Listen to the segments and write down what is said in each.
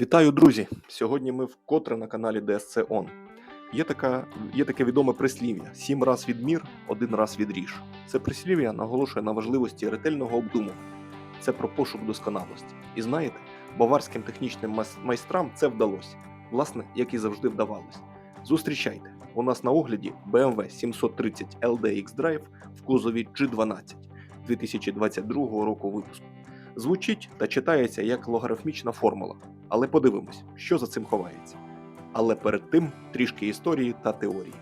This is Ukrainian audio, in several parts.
Вітаю, друзі! Сьогодні ми вкотре на каналі DSC On. Є, така, є таке відоме прислів'я: сім раз відмір, один раз відріж. Це прислів'я наголошує на важливості ретельного обдумування. Це про пошук досконалості. І знаєте, баварським технічним майстрам це вдалося. Власне, як і завжди вдавалось. Зустрічайте! У нас на огляді BMW 730 LDX Drive в кузові G12 2022 року випуску. Звучить та читається як логарифмічна формула, але подивимось, що за цим ховається. Але перед тим трішки історії та теорії.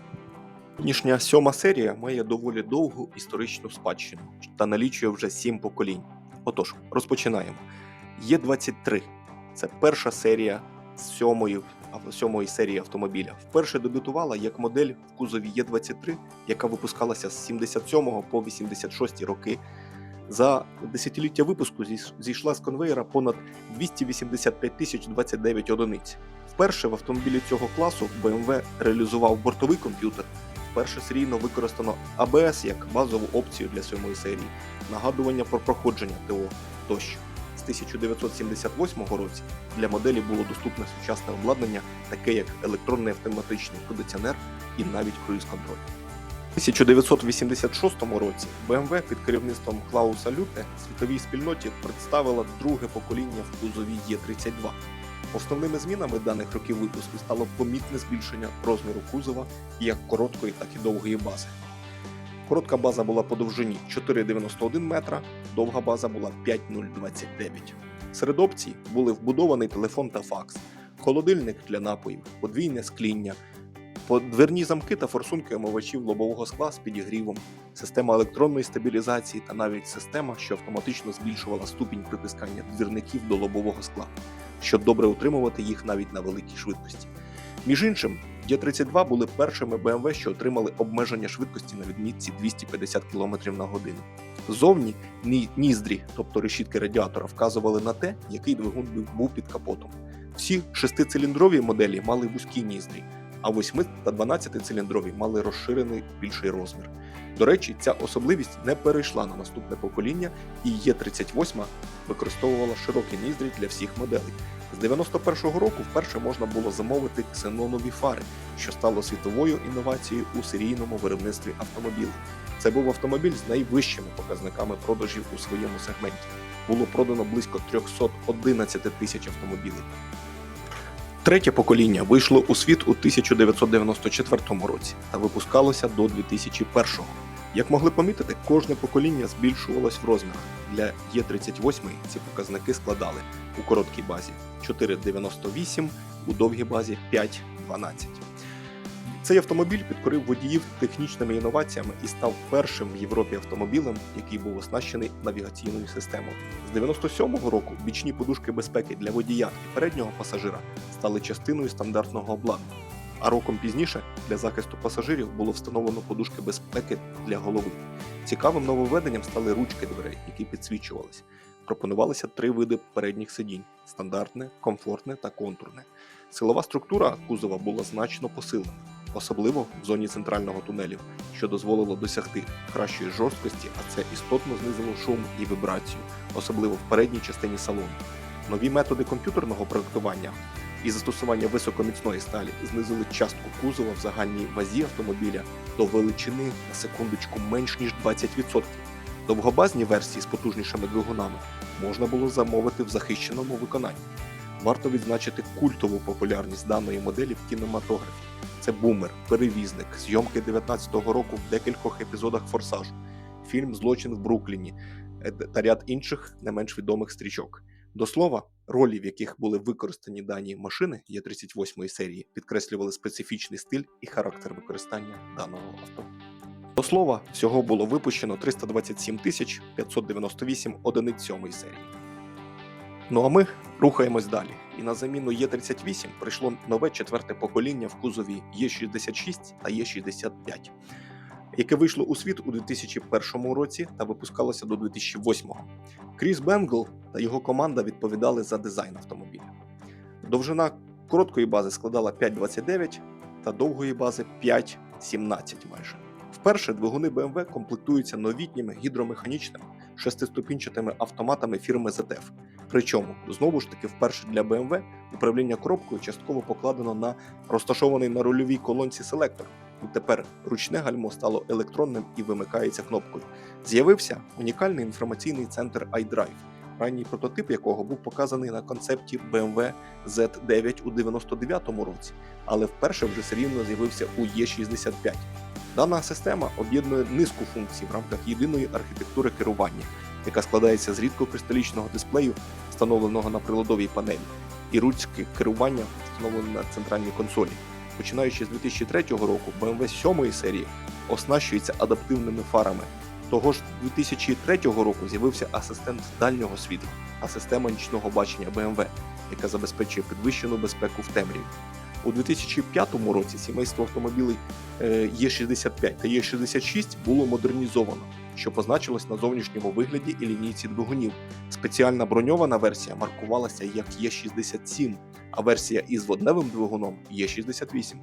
Сьогоднішня сьома серія має доволі довгу історичну спадщину та налічує вже сім поколінь. Отож, розпочинаємо. Є23 це перша серія сьомої, сьомої серії автомобіля. Вперше дебютувала як модель в кузові Є23, яка випускалася з 77 по 86 роки. За десятиліття випуску зійшла з конвейера понад 285 тисяч 29 одиниць. Вперше в автомобілі цього класу BMW реалізував бортовий комп'ютер. Вперше серійно використано ABS як базову опцію для сьомої серії, нагадування про проходження ТО тощо. З 1978 році для моделі було доступне сучасне обладнання, таке як електронний автоматичний кондиціонер і навіть круїз-контроль. У 1986 році BMW під керівництвом Клауса Люте світовій спільноті представила друге покоління в кузові Є32. Основними змінами даних років випуску стало помітне збільшення розміру кузова як короткої, так і довгої бази. Коротка база була по довжині 4,91 метра, довга база була 5,029. Серед опцій були вбудований телефон та факс, холодильник для напоїв, подвійне скління, подверні замки та форсунки омивачів лобового скла з підігрівом, система електронної стабілізації та навіть система, що автоматично збільшувала ступінь притискання двірників до лобового скла, щоб добре утримувати їх навіть на великій швидкості. Між іншим, Є32 були першими BMW, що отримали обмеження швидкості на відмітці 250 км на годину. Зовні ніздрі, тобто решітки радіатора, вказували на те, який двигун був під капотом. Всі шестициліндрові моделі мали вузькі ніздрі, а 8 та 12-циліндрові мали розширений більший розмір. До речі, ця особливість не перейшла на наступне покоління, і Є38 використовувала широкі ніздрі для всіх моделей. З 91-го року вперше можна було замовити ксенонові фари, що стало світовою інновацією у серійному виробництві автомобілів. Це був автомобіль з найвищими показниками продажів у своєму сегменті. Було продано близько 311 тисяч автомобілів. Третє покоління вийшло у світ у 1994 році та випускалося до 2001. Як могли помітити, кожне покоління збільшувалось в розмірах. Для Є38 ці показники складали у короткій базі 4,98, у довгій базі 5,12. Цей автомобіль підкорив водіїв технічними інноваціями і став першим в Європі автомобілем, який був оснащений навігаційною системою. З 97-го року бічні подушки безпеки для водія і переднього пасажира стали частиною стандартного обладнання. А роком пізніше для захисту пасажирів було встановлено подушки безпеки для голови. Цікавим нововведенням стали ручки дверей, які підсвічувалися. Пропонувалися три види передніх сидінь: стандартне, комфортне та контурне. Силова структура кузова була значно посилена, особливо в зоні центрального тунелів, що дозволило досягти кращої жорсткості, а це істотно знизило шум і вібрацію, особливо в передній частині салону. Нові методи комп'ютерного проектування і застосування високоміцної сталі знизили частку кузова в загальній вазі автомобіля до величини на секундочку менш ніж 20%. Довгобазні версії з потужнішими двигунами можна було замовити в захищеному виконанні. Варто відзначити культову популярність даної моделі в кінематографі. Це бумер, перевізник, зйомки 19-го року в декількох епізодах форсажу, фільм Злочин в Брукліні е, та ряд інших не менш відомих стрічок. До слова, ролі, в яких були використані дані машини Є38 серії, підкреслювали специфічний стиль і характер використання даного авто. До слова, всього було випущено 327 тисяч 598 одиниць сьомої серії. Ну а ми рухаємось далі. І на заміну Є38 прийшло нове четверте покоління в кузові Є66 та Є65, яке вийшло у світ у 2001 році та випускалося до 2008. Кріс Бенгл та його команда відповідали за дизайн автомобіля. Довжина короткої бази складала 5,29 та довгої бази 5,17 майже. Вперше двигуни BMW комплектуються новітніми гідромеханічними шестиступінчатими автоматами фірми ZF. Причому, знову ж таки, вперше для BMW Управління коробкою частково покладено на розташований на рульовій колонці селектор. І тепер ручне гальмо стало електронним і вимикається кнопкою. З'явився унікальний інформаційний центр iDrive, ранній прототип якого був показаний на концепті BMW Z9 у 99-му році, але вперше вже серійно з'явився у E65. Дана система об'єднує низку функцій в рамках єдиної архітектури керування, яка складається з рідкокристалічного дисплею, встановленого на приладовій панелі, і ручки керування, встановлені на центральній консолі. Починаючи з 2003 року, BMW 7 серії оснащується адаптивними фарами. Того ж 2003 року з'явився асистент дальнього світла, а система нічного бачення BMW, яка забезпечує підвищену безпеку в темряві. У 2005 році сімейство автомобілей е, Е65 та Е66 було модернізовано, що позначилось на зовнішньому вигляді і лінійці двигунів. Спеціальна броньована версія маркувалася як Е67, а версія із водневим двигуном Е68.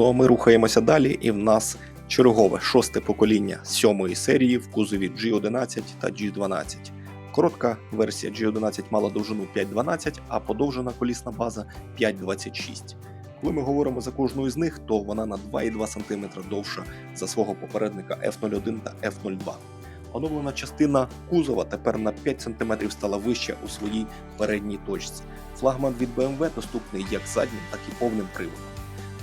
Ну а ми рухаємося далі, і в нас чергове шосте покоління сьомої серії в кузові G11 та G12. Коротка версія G11 мала довжину 5.12, а подовжена колісна база 5.26. Коли ми говоримо за кожну із них, то вона на 2,2 см довша за свого попередника F01 та F02. Оновлена частина кузова тепер на 5 см стала вища у своїй передній точці. Флагман від BMW доступний як заднім, так і повним приводом.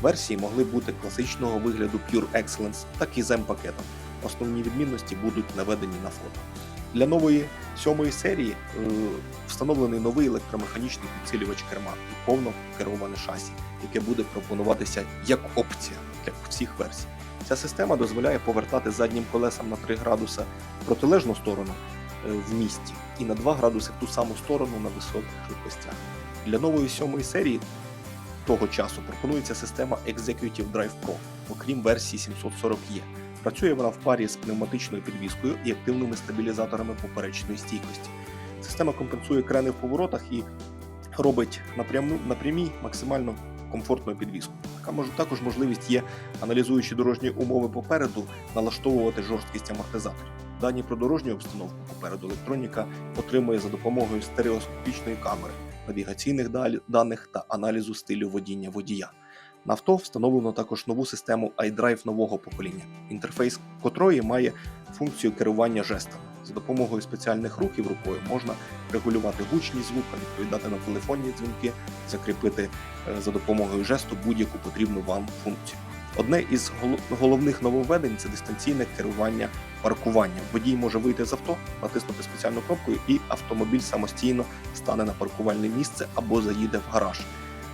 Версії могли бути класичного вигляду Pure Excellence, так і з М-пакетом. Основні відмінності будуть наведені на фото. Для нової сьомої серії е, встановлений новий електромеханічний підсилювач керма і повно кероване шасі, яке буде пропонуватися як опція для всіх версій. Ця система дозволяє повертати заднім колесам на 3 градуса в протилежну сторону е, в місті і на 2 градуси в ту саму сторону на високих швидкостях. Для нової сьомої серії того часу пропонується система Executive Drive Pro, окрім версії 740E. Працює вона в парі з пневматичною підвіскою і активними стабілізаторами поперечної стійкості. Система компенсує крени в поворотах і робить напряму напрямій максимально комфортною підвіску. Така також можливість є, аналізуючи дорожні умови попереду, налаштовувати жорсткість амортизаторів. Дані про дорожню обстановку попереду електроніка отримує за допомогою стереоскопічної камери, навігаційних даних та аналізу стилю водіння водія. На авто встановлено також нову систему iDrive нового покоління, інтерфейс котрої має функцію керування жестами. За допомогою спеціальних рухів рукою можна регулювати гучність звука, відповідати на телефонні дзвінки, закріпити е, за допомогою жесту будь-яку потрібну вам функцію. Одне із гол- головних нововведень це дистанційне керування паркуванням. Водій може вийти з авто, натиснути спеціальну кнопку, і автомобіль самостійно стане на паркувальне місце або заїде в гараж.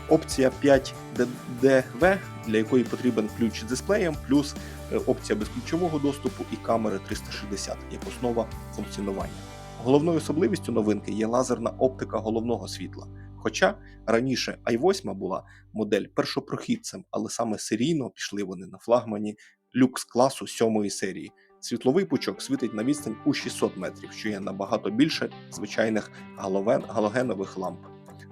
Опція 5DDV, для якої потрібен ключ з дисплеєм, плюс е, опція безключового доступу і камери 360 як основа функціонування. Головною особливістю новинки є лазерна оптика головного світла. Хоча раніше i8 була модель першопрохідцем, але саме серійно пішли вони на флагмані люкс класу 7 серії. Світловий пучок світить на відстань у 600 метрів, що є набагато більше звичайних галовен, галогенових ламп.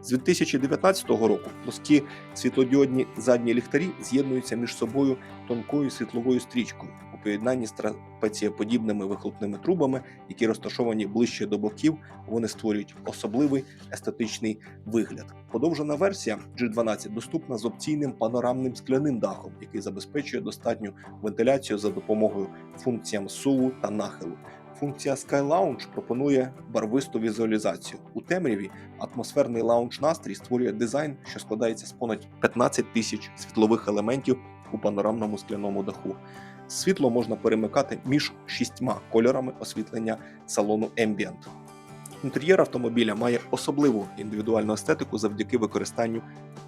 З 2019 року плоскі світлодіодні задні ліхтарі з'єднуються між собою тонкою світловою стрічкою поєднанні з трапецієподібними вихлопними трубами, які розташовані ближче до боків, вони створюють особливий естетичний вигляд. Подовжена версія G12 доступна з опційним панорамним скляним дахом, який забезпечує достатню вентиляцію за допомогою функціям суву та нахилу. Функція Sky Lounge пропонує барвисту візуалізацію. У темряві атмосферний лаунж настрій створює дизайн, що складається з понад 15 тисяч світлових елементів у панорамному скляному даху. Світло можна перемикати між шістьма кольорами освітлення салону Ambient. Інтер'єр автомобіля має особливу індивідуальну естетику завдяки використанню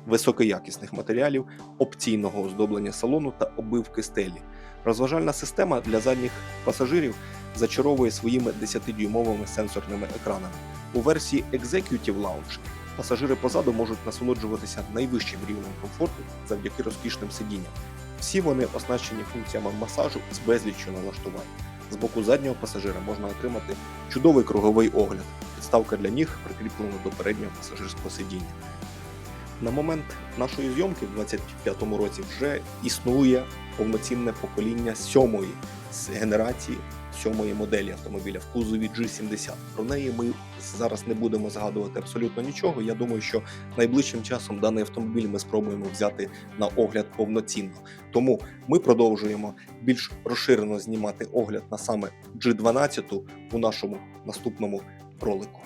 високоякісних матеріалів, опційного оздоблення салону та обивки стелі. Розважальна система для задніх пасажирів зачаровує своїми 10-дюймовими сенсорними екранами. У версії Executive Lounge пасажири позаду можуть насолоджуватися найвищим рівнем комфорту завдяки розкішним сидінням. Всі вони оснащені функціями масажу з безліччю налаштувань. З боку заднього пасажира можна отримати чудовий круговий огляд. Підставка для ніг прикріплена до переднього пасажирського сидіння. На момент нашої зйомки в 25-му році вже існує повноцінне покоління сьомої з генерації сьомої моделі автомобіля в кузові G70. Про неї ми зараз не будемо згадувати абсолютно нічого. Я думаю, що найближчим часом даний автомобіль ми спробуємо взяти на огляд повноцінно. Тому ми продовжуємо більш розширено знімати огляд на саме G12 у нашому наступному ролику.